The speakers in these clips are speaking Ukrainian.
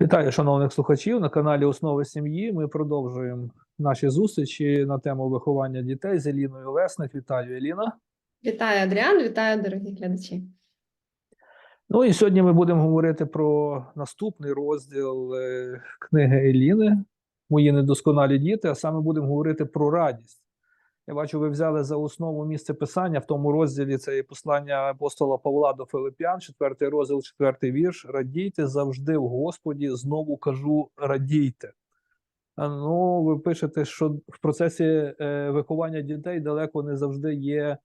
Вітаю, шановних слухачів на каналі Основи сім'ї. Ми продовжуємо наші зустрічі на тему виховання дітей з Еліною Лесник. Вітаю, Еліна. Вітаю, Адріан, вітаю, дорогі глядачі. Ну і сьогодні ми будемо говорити про наступний розділ е, книги Еліни Мої недосконалі діти. А саме будемо говорити про радість. Я бачу, ви взяли за основу місце писання в тому розділі. Це є послання апостола Павла до Филип'ян, четвертий розділ, четвертий вірш. Радійте завжди в Господі. Знову кажу, радійте. Ну, ви пишете, що в процесі е, виховання дітей далеко не завжди є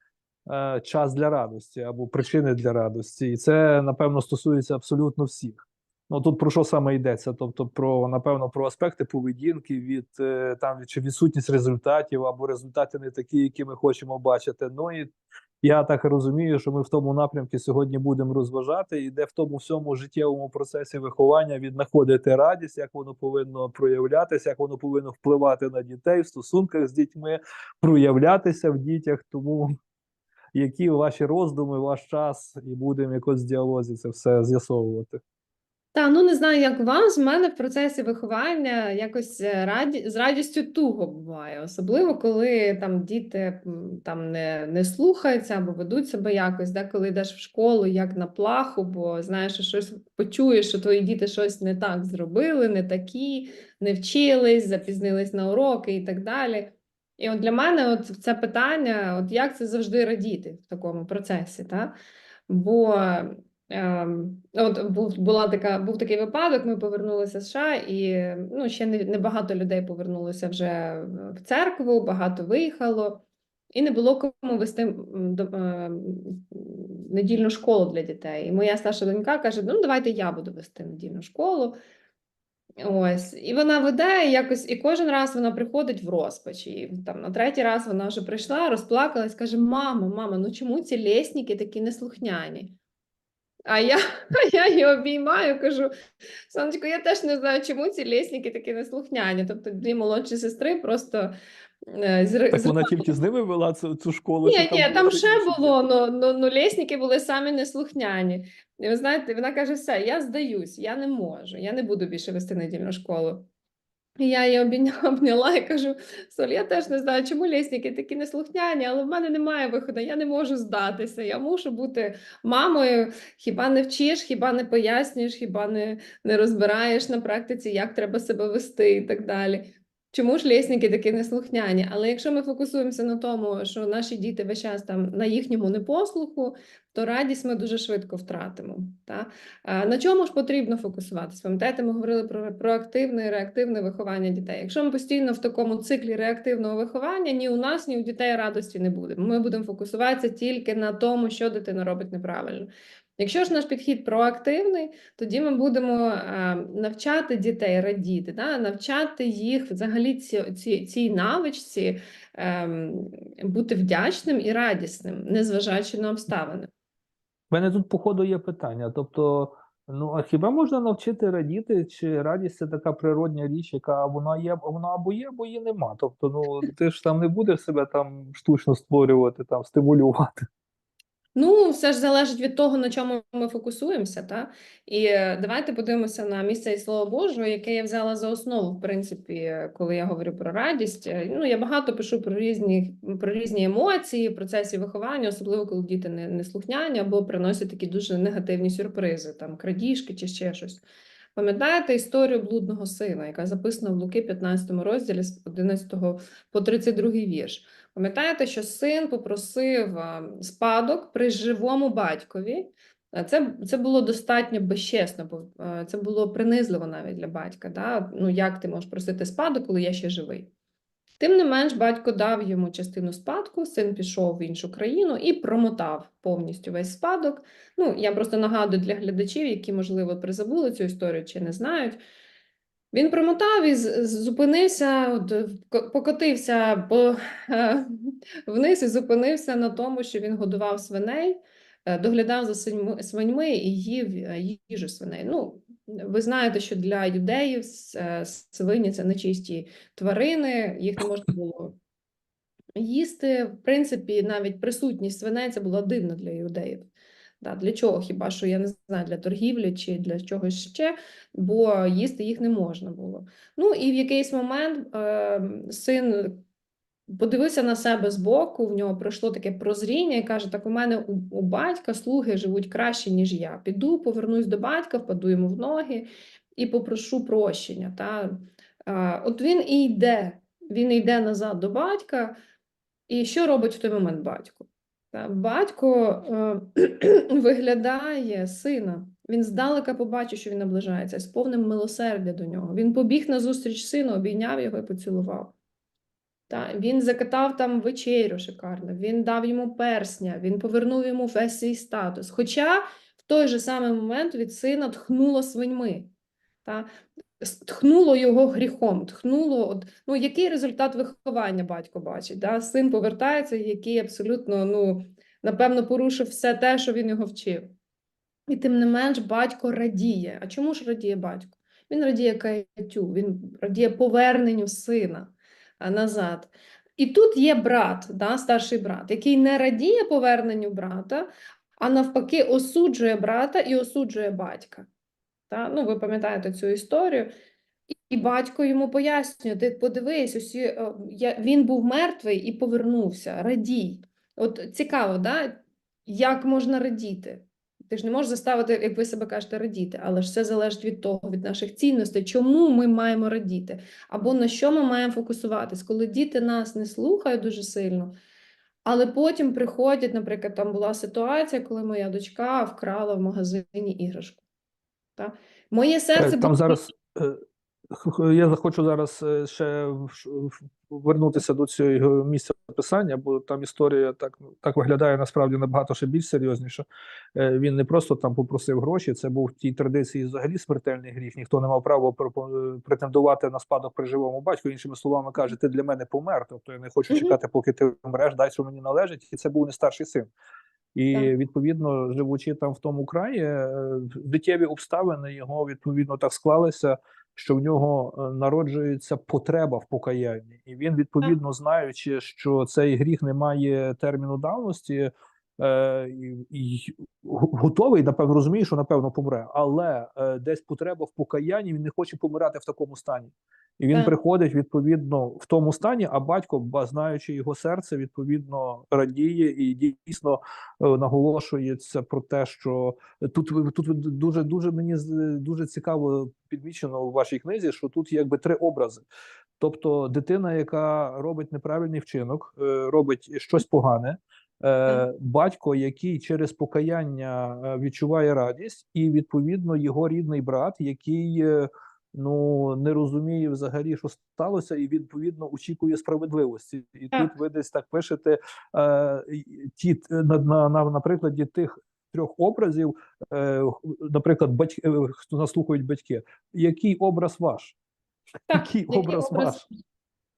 е, час для радості або причини для радості. І це, напевно, стосується абсолютно всіх. Ну тут про що саме йдеться? Тобто, про напевно про аспекти поведінки від е, там чи відсутність результатів, або результати не такі, які ми хочемо бачити. Ну і я так розумію, що ми в тому напрямку сьогодні будемо розважати, і де в тому всьому життєвому процесі виховання віднаходити радість, як воно повинно проявлятися, як воно повинно впливати на дітей в стосунках з дітьми, проявлятися в дітях. Тому які ваші роздуми, ваш час, і будемо якось в діалозі це все з'ясовувати. Та ну не знаю, як вам з мене в процесі виховання якось е, раді... з радістю туго буває, особливо коли там діти там не, не слухаються або ведуть себе якось, да, коли йдеш в школу як на плаху, бо знаєш, що щось почуєш, що твої діти щось не так зробили, не такі, не вчились, запізнились на уроки і так далі. І от для мене от це питання: от як це завжди радіти в такому процесі, та? Бо От був була така, був такий випадок. Ми повернулися з США, і ну ще не, не багато людей повернулося вже в церкву, багато виїхало, і не було кому вести до, е, недільну школу для дітей. І моя старша донька каже: Ну, давайте я буду вести недільну школу. Ось, і вона веде якось, і кожен раз вона приходить в розпач. І там на третій раз вона вже прийшла, розплакалась, каже: Мама, мама, ну чому ці лєсники такі неслухняні? А я, а я її обіймаю, кажу: Сонечко, я теж не знаю, чому ці лісники такі неслухняні. Тобто дві молодші сестри просто е, з, Так вона тільки з ними вела цю, цю школу? ні, ні, там, там ще було, але ну, ну, ну лісники були самі неслухняні. І ви знаєте, вона каже: все, я здаюсь, я не можу, я не буду більше вести недільну школу. І я її обійня- обняла і кажу: Соль, я теж не знаю, чому лісники такі неслухняні, але в мене немає виходу, я не можу здатися. Я мушу бути мамою. Хіба не вчиш, хіба не пояснюєш, хіба не, не розбираєш на практиці, як треба себе вести і так далі. Чому ж лісники такі неслухняні? Але якщо ми фокусуємося на тому, що наші діти весь час там на їхньому непослуху, то радість ми дуже швидко втратимо. Та? А На чому ж потрібно фокусуватися? Пам'ятаєте, ми говорили про проактивне і реактивне виховання дітей. Якщо ми постійно в такому циклі реактивного виховання, ні у нас, ні у дітей радості не буде. Ми будемо фокусуватися тільки на тому, що дитина робить неправильно. Якщо ж наш підхід проактивний, тоді ми будемо е, навчати дітей радіти, да? навчати їх взагалі ці, ці, цій навичці ем, бути вдячним і радісним, незважаючи на обставини. У мене тут, походу, є питання. Тобто, ну а хіба можна навчити радіти, чи радість це така природня річ, яка вона є, вона або є, або її нема. Тобто, ну ти ж там не будеш себе там штучно створювати, там стимулювати. Ну, все ж залежить від того, на чому ми фокусуємося, та? І е, давайте подивимося на місце і Слова Божого, яке я взяла за основу, в принципі, коли я говорю про радість. Е, Ну, я багато пишу про різні, про різні емоції, процесі виховання, особливо коли діти не, не слухняні або приносять такі дуже негативні сюрпризи, там крадіжки чи ще щось. Пам'ятаєте історію блудного сина, яка записана в Луки 15 розділі з 11 по 32 вірш. Пам'ятаєте, що син попросив спадок при живому батькові. Це, це було достатньо безчесно, бо це було принизливо навіть для батька. Да? Ну, як ти можеш просити спадок, коли я ще живий? Тим не менш, батько дав йому частину спадку, син пішов в іншу країну і промотав повністю весь спадок. Ну, я просто нагадую для глядачів, які, можливо, призабули цю історію чи не знають. Він промотав і зупинився, от, покотився по, е, вниз і зупинився на тому, що він годував свиней, е, доглядав за свиньми, і їв е, їжу свиней. Ну, ви знаєте, що для юдеїв свині це нечисті тварини, їх не можна було їсти. В принципі, навіть присутність свиней це було дивно для юдеїв. Да, для чого? Хіба що я не знаю, для торгівлі чи для чогось ще, бо їсти їх не можна було. Ну і в якийсь момент е, син подивився на себе збоку, в нього пройшло таке прозріння і каже: Так у мене у, у батька слуги живуть краще, ніж я. Піду, повернусь до батька, впаду йому в ноги і попрошу прощення. Та? А, от він і йде, він йде назад до батька. І що робить в той момент батько? Батько е, виглядає сина. Він здалека побачив, що він наближається, з повним милосердя до нього. Він побіг на зустріч сину, обійняв його і поцілував. Та, він закатав там вечерю шикарно, він дав йому персня, він повернув йому весь свій статус. Хоча в той же самий момент від сина тхнуло свиньми. Та, тхнуло його гріхом, тхнуло, от, ну, який результат виховання батько бачить? Да? Син повертається, який абсолютно, ну, напевно, порушив все те, що він його вчив. І тим не менш батько радіє. А чому ж радіє батько? Він радіє каяттю, він радіє поверненню сина назад. І тут є брат, да, старший брат, який не радіє поверненню брата, а навпаки осуджує брата і осуджує батька. Та? Ну, ви пам'ятаєте цю історію. І- батько йому пояснює: ти подивись, усі, е, я, він був мертвий і повернувся. Радій. От цікаво, да? як можна радіти? Ти ж не можеш заставити, як ви себе кажете, радіти, але ж це залежить від того, від наших цінностей, чому ми маємо радіти, або на що ми маємо фокусуватись, коли діти нас не слухають дуже сильно. Але потім приходять, наприклад, там була ситуація, коли моя дочка вкрала в магазині іграшку. Та? Моє серце Е, Там було зараз е, я хочу зараз е, ще вернутися до цього місця писання, бо там історія так, так виглядає насправді набагато ще більш серйозніше. Він не просто там попросив гроші, це був в тій традиції взагалі смертельний гріх. Ніхто не мав права претендувати на спадок при живому батьку. Іншими словами каже, ти для мене помер. Тобто я не хочу чекати, поки ти вмреш, дай що мені належить. І це був не старший син. І Так. відповідно, живучи там в тому краї, дитєві життєві обставини його відповідно так склалися, що в нього е, народжується потреба в покаянні, і він відповідно знаючи, що цей гріх не має терміну давності. Е, і, готовий, напевно, розуміє, що напевно помре, але е, десь потреба в покаянні він не хоче помирати в такому стані. І він Так. приходить відповідно в тому стані, а батько, ба- знаючи його серце, відповідно радіє і дійсно е, наголошується про те, що тут тут дуже дуже мені дуже цікаво підмічено у вашій книзі, що тут якби три образи. Тобто, дитина, яка робить неправильний вчинок, е, робить щось погане. Е, батько, який через покаяння е, відчуває радість, і відповідно його рідний брат, який е, ну не розуміє взагалі, що сталося, і відповідно очікує справедливості. І Так. тут ви десь так пишете е, ті на, на, на, на прикладі тих трьох образів, наприклад, батьки, хто нас слухають батьки, який образ ваш? Так, який образ ваш?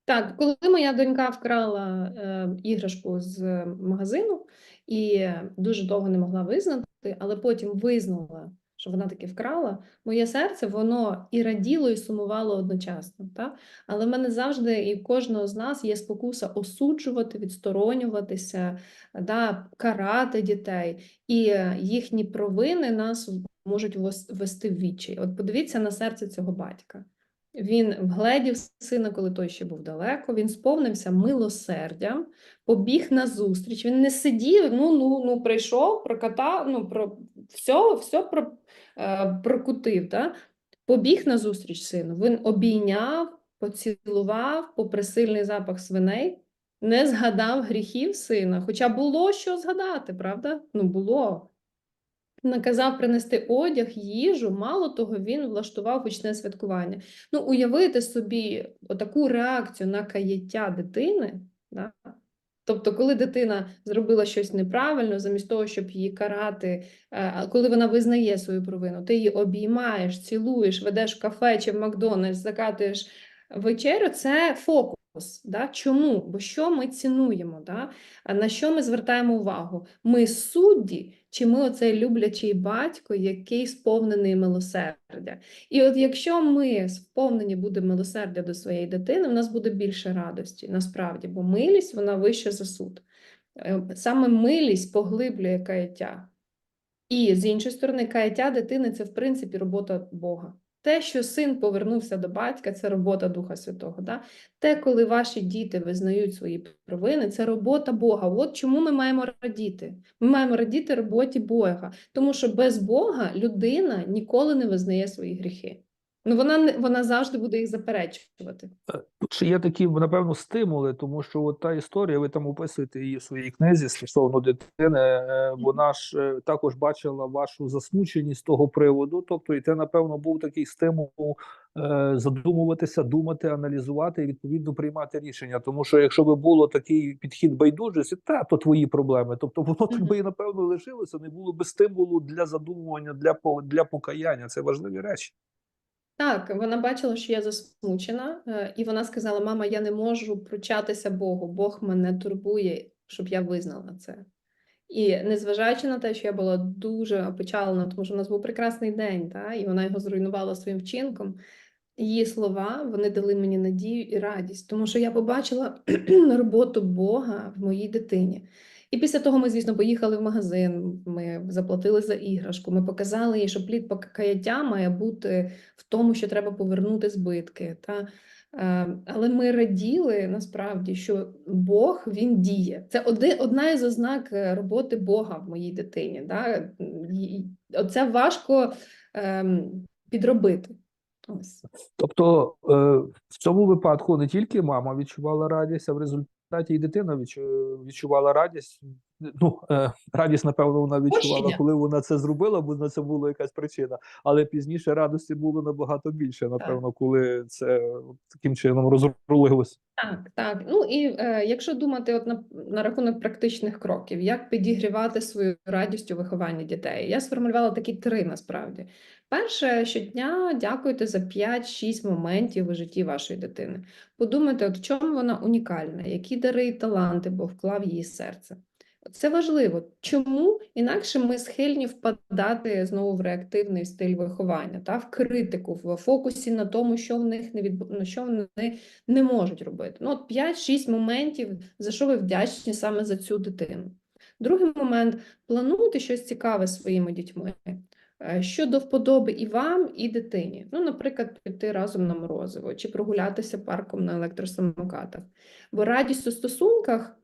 Так, коли моя донька вкрала е, іграшку з магазину і дуже довго не могла визнати, але потім визнала, що вона таки вкрала, моє серце воно і раділо, і сумувало одночасно. Та? Але в мене завжди і в кожного з нас є спокуса осуджувати, відсторонюватися, да, карати дітей, і їхні провини нас можуть вести в відчай. От подивіться на серце цього батька. Він вгледів сина, коли той ще був далеко. Він сповнився милосердям, побіг на зустріч. Він не сидів, ну ну ну прийшов, прокатав, ну про все, все про, е, прокутив. Да? Побіг на зустріч сину. Він обійняв, поцілував, попри сильний запах свиней, не згадав гріхів сина. Хоча було що згадати, правда? Ну було. Наказав принести одяг, їжу, мало того, він влаштував гучне святкування. Ну, уявити собі таку реакцію на каяття дитини, да? тобто, коли дитина зробила щось неправильно, замість того, щоб її карати, е, коли вона визнає свою провину, ти її обіймаєш, цілуєш, ведеш в кафе чи в Макдональдс, закатуєш вечерю, це фокус. Да? Чому? Бо що ми цінуємо? Да? На що ми звертаємо увагу? Ми судді, чи ми оцей люблячий батько, який сповнений милосердя? І от якщо ми сповнені будемо милосердя до своєї дитини, в нас буде більше радості, насправді, бо милість вона вища за суд. Е, Саме милість поглиблює каяття. І з іншої сторони, каяття дитини це в принципі робота Бога. Те, що син повернувся до батька, це робота Духа Святого. Да? Те, коли ваші діти визнають свої провини, це робота Бога. От чому ми маємо радіти? Ми маємо радіти роботі Бога, тому що без Бога людина ніколи не визнає свої гріхи. Ну вона не вона завжди буде їх заперечувати. Тут ще є такі, напевно, стимули, тому що от та історія, ви там описуєте її в своїй книзі стосовно дитини, е, вона ж е, також бачила вашу засмученість того приводу. Тобто, і це, напевно, був такий стимул е, задумуватися, думати, аналізувати і відповідно приймати рішення. Тому що якщо би було такий підхід байдужості, та то твої проблеми. Тобто, воно так би напевно лишилося, не було би стимулу для задумування, для для покаяння. Це важливі речі. Так, вона бачила, що я засмучена, е, і вона сказала: Мама, я не можу пручатися Богу, Бог мене турбує, щоб я визнала це. І незважаючи на те, що я була дуже опечалена, тому що у нас був прекрасний день, та, і вона його зруйнувала своїм вчинком. Її слова вони дали мені надію і радість, тому що я побачила роботу Бога в моїй дитині. І після того ми, звісно, поїхали в магазин, ми заплатили за іграшку, ми показали їй, що плід покаяття має бути в тому, що треба повернути збитки. Та? Е, Але ми раділи насправді, що Бог він діє. Це одна із ознак е, роботи Бога в моїй дитині. Да? Оце важко ем, підробити. Ось. Тобто е, в цьому випадку не тільки мама відчувала радість, а в результаті і дитина відчу- відчувала радість. Ну, е, радість, напевно, вона відчувала, коли вона це зробила, бо на це була якась причина. Але пізніше радості було набагато більше, напевно, коли це таким чином розрулилося. Так, так. Ну і е, якщо думати от на, на рахунок практичних кроків, як підігрівати свою радість у вихованні дітей, я сформулювала такі три насправді. Перше, щодня дякуйте за 5-6 моментів у житті вашої дитини. Подумайте, от в чому вона унікальна, які дари і таланти Бог вклав її серце. Це важливо. Чому інакше ми схильні впадати знову в реактивний стиль виховання, та в критику, в фокусі на тому, що в них не відбу... ну, що вони не можуть робити. Ну, от 5-6 моментів, за що ви вдячні саме за цю дитину. Другий момент плануйте щось цікаве своїми дітьми. е, Щодо вподоби і вам, і дитині. Ну, наприклад, піти разом на морозиво чи прогулятися парком на електросамокатах. Бо радість у стосунках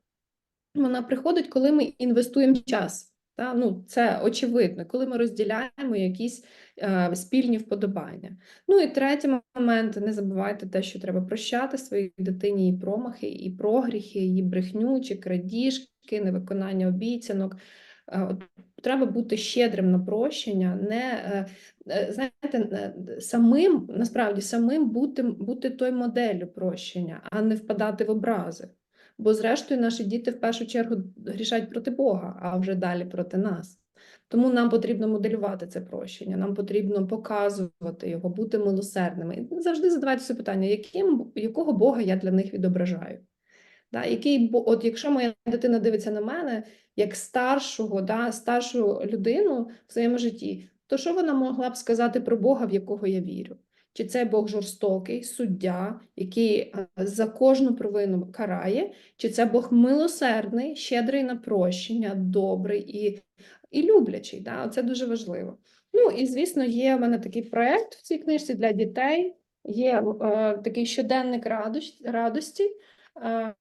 вона приходить, коли ми інвестуємо час. Та? Ну, це очевидно, коли ми розділяємо якісь е, спільні вподобання. Ну і третій момент: не забувайте те, що треба прощати своїй дитині і промахи, і прогріхи, і брехню, чи крадіжки, невиконання обіцянок. Е, Треба бути щедрим на прощення, не е, е, знаєте, е, самим насправді самим бути, бути той моделлю прощення, а не впадати в образи. Бо, зрештою, наші діти в першу чергу грішать проти Бога, а вже далі проти нас. Тому нам потрібно моделювати це прощення, нам потрібно показувати його, бути милосердними. І завжди задавайте собі питання, яким, якого Бога я для них відображаю. Да, який, от якщо моя дитина дивиться на мене як старшого, да, старшу людину в своєму житті, то що вона могла б сказати про Бога, в якого я вірю? Чи це Бог жорстокий, суддя, який е, за кожну провину карає, чи це Бог милосердний, щедрий на прощення, добрий і, і люблячий? Да? Це дуже важливо. Ну і звісно, є в мене такий проект в цій книжці для дітей. Є е, такий щоденник радості. Е,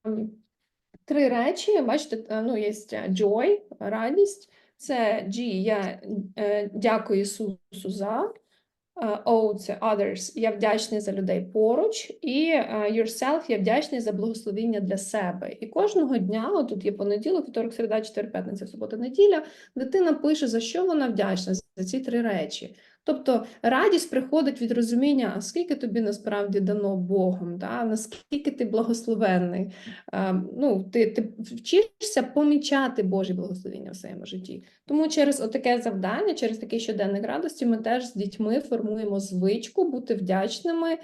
Три речі, бачите, е, ну, є joy, радість. Це G, я е, дякую Ісусу за. Е, це others, я вдячний за людей поруч, і е, yourself, я вдячний за благословіння для себе. І кожного дня, тут є понеділок, вівторок, середа, четвер, п'ятниця, субота, неділя, дитина пише, за що вона вдячна за ці три речі. Тобто радість приходить від розуміння, а скільки тобі насправді дано Богом, да? наскільки ти благословенний. А, ну, ти, ти вчишся помічати Божі благословення в своєму житті. Тому через отаке завдання, через такий щоденник радості, ми теж з дітьми формуємо звичку бути вдячними,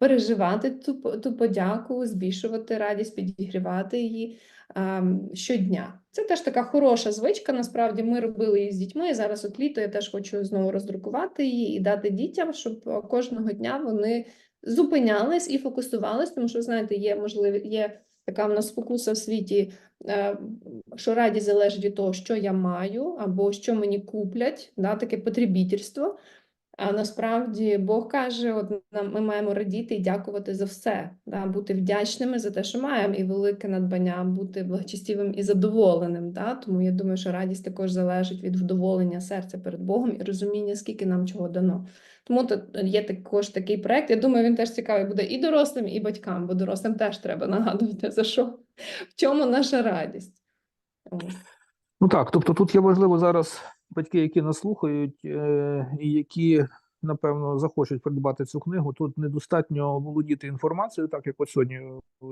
переживати ту, ту подяку, збільшувати радість, підігрівати її ем, щодня. Це теж така хороша звичка. Насправді ми робили її з дітьми. І зараз от літо я теж хочу знову роздрукувати її і дати дітям, щоб е, кожного дня вони зупинялись і фокусувались, тому що знаєте, є можливі є така в нас спокуса в світі, е, що радість залежить від того, що я маю, або що мені куплять, да, таке потребітельство. А насправді Бог каже: от нам ми маємо радіти і дякувати за все, да, бути вдячними за те, що маємо, і велике надбання, бути благочестивим і задоволеним. Да? Тому я думаю, що радість також залежить від вдоволення серця перед Богом і розуміння, скільки нам чого дано. Тому тут є також такий проект. Я думаю, він теж цікавий буде і дорослим, і батькам, бо дорослим теж треба нагадувати, за що, в чому наша радість. Ну так, тобто тут є важливо зараз батьки, які нас слухають, е, і які, напевно, захочуть придбати цю книгу. Тут недостатньо володіти інформацією, так як от сьогодні,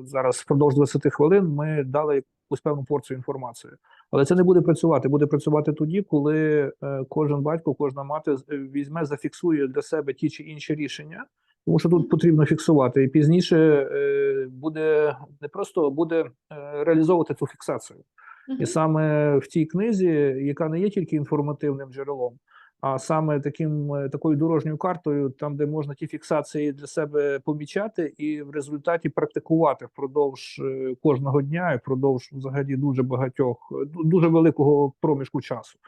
зараз впродовж 20 хвилин, ми дали якусь певну порцію інформації. Але це не буде працювати. Буде працювати тоді, коли е, кожен батько, кожна мати е, візьме, зафіксує для себе ті чи інші рішення. Тому що тут потрібно фіксувати, і пізніше е, буде не просто буде е, реалізовувати цю фіксацію. І саме в цій книзі, яка не є тільки інформативним джерелом, а саме таким е, такою дорожньою картою, там де можна ті фіксації для себе помічати, і в результаті практикувати впродовж е, кожного дня і впродовж взагалі дуже багатьох е, дуже великого проміжку часу.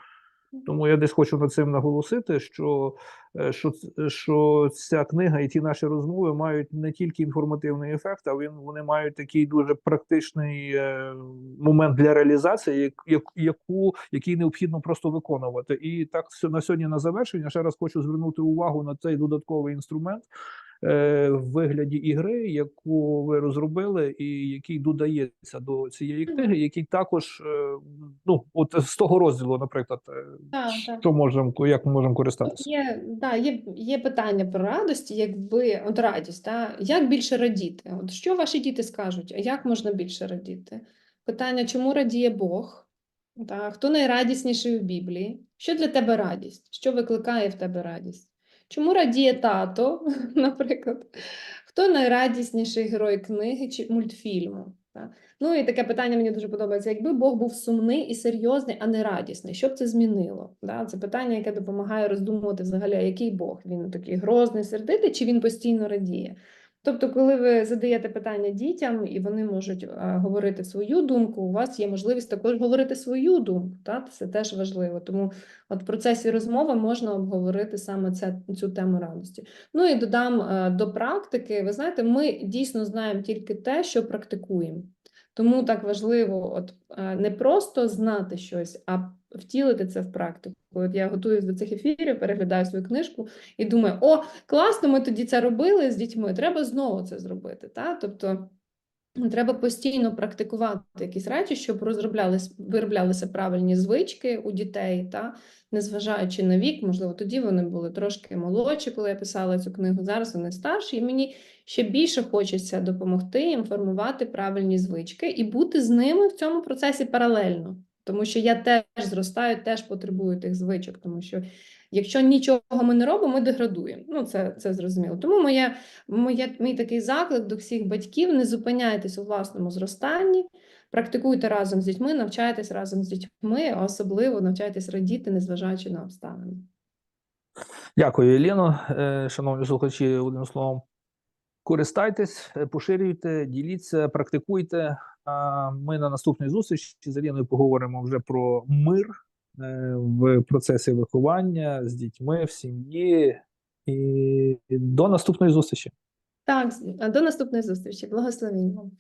Тому я десь хочу над цим наголосити, що, е, що, що ця книга і ті наші розмови мають не тільки інформативний ефект, а він вони мають такий дуже практичний е, момент для реалізації, як, як, яку який необхідно просто виконувати. І так на сьогодні на завершення ще раз хочу звернути увагу на цей додатковий інструмент в вигляді ігри, яку ви розробили, і який додається до цієї книги, який також е, ну от з того розділу, наприклад, е, Так, так. що можемо як ми можемо користатися. Є, да, є, є питання про радості, якби от радість, да, як більше радіти? От що ваші діти скажуть? А як можна більше радіти? Питання, чому радіє Бог? Да, хто найрадісніший у Біблії? Що для тебе радість? Що викликає в тебе радість? Чому радіє тато, наприклад? Хто найрадісніший герой книги чи мультфільму? Так. Ну і таке питання мені дуже подобається. Якби Бог був сумний і серйозний, а не радісний, що б це змінило? Так? Це питання, яке допомагає роздумувати взагалі, який Бог? Він такий грозний, сердитий, чи він постійно радіє? Тобто, коли ви задаєте питання дітям, і вони можуть е, говорити свою думку, у вас є можливість також говорити свою думку. Та? Це теж важливо. Тому от в процесі розмови можна обговорити саме це, цю тему радості. Ну і додам е, до практики. Ви знаєте, ми дійсно знаємо тільки те, що практикуємо. Тому так важливо, от е, не просто знати щось, а втілити це в практику. От я готуюсь до цих ефірів, переглядаю свою книжку і думаю: о, класно, ми тоді це робили з дітьми. Треба знову це зробити. Та? Тобто треба постійно практикувати якісь речі, щоб розроблялись, вироблялися правильні звички у дітей, та? незважаючи на вік, можливо, тоді вони були трошки молодші, коли я писала цю книгу. Зараз вони старші, і мені ще більше хочеться допомогти їм формувати правильні звички і бути з ними в цьому процесі паралельно. Тому що я теж зростаю, теж потребую тих звичок, тому що якщо нічого ми не робимо, ми деградуємо. Ну, це, це зрозуміло. Тому моя, моя, мій такий заклик до всіх батьків: не зупиняйтесь у власному зростанні, практикуйте разом з дітьми, навчайтесь разом з дітьми, а особливо навчайтесь радіти, незважаючи на обставини. Дякую, Єліно. Е, Шановні слухачі, одним словом, користайтесь, поширюйте, діліться, практикуйте. Ми на наступній зустрічі з Аліною поговоримо вже про мир е, в процесі виховання з дітьми в сім'ї. І до наступної зустрічі. Так, до наступної зустрічі. Благословінь вам.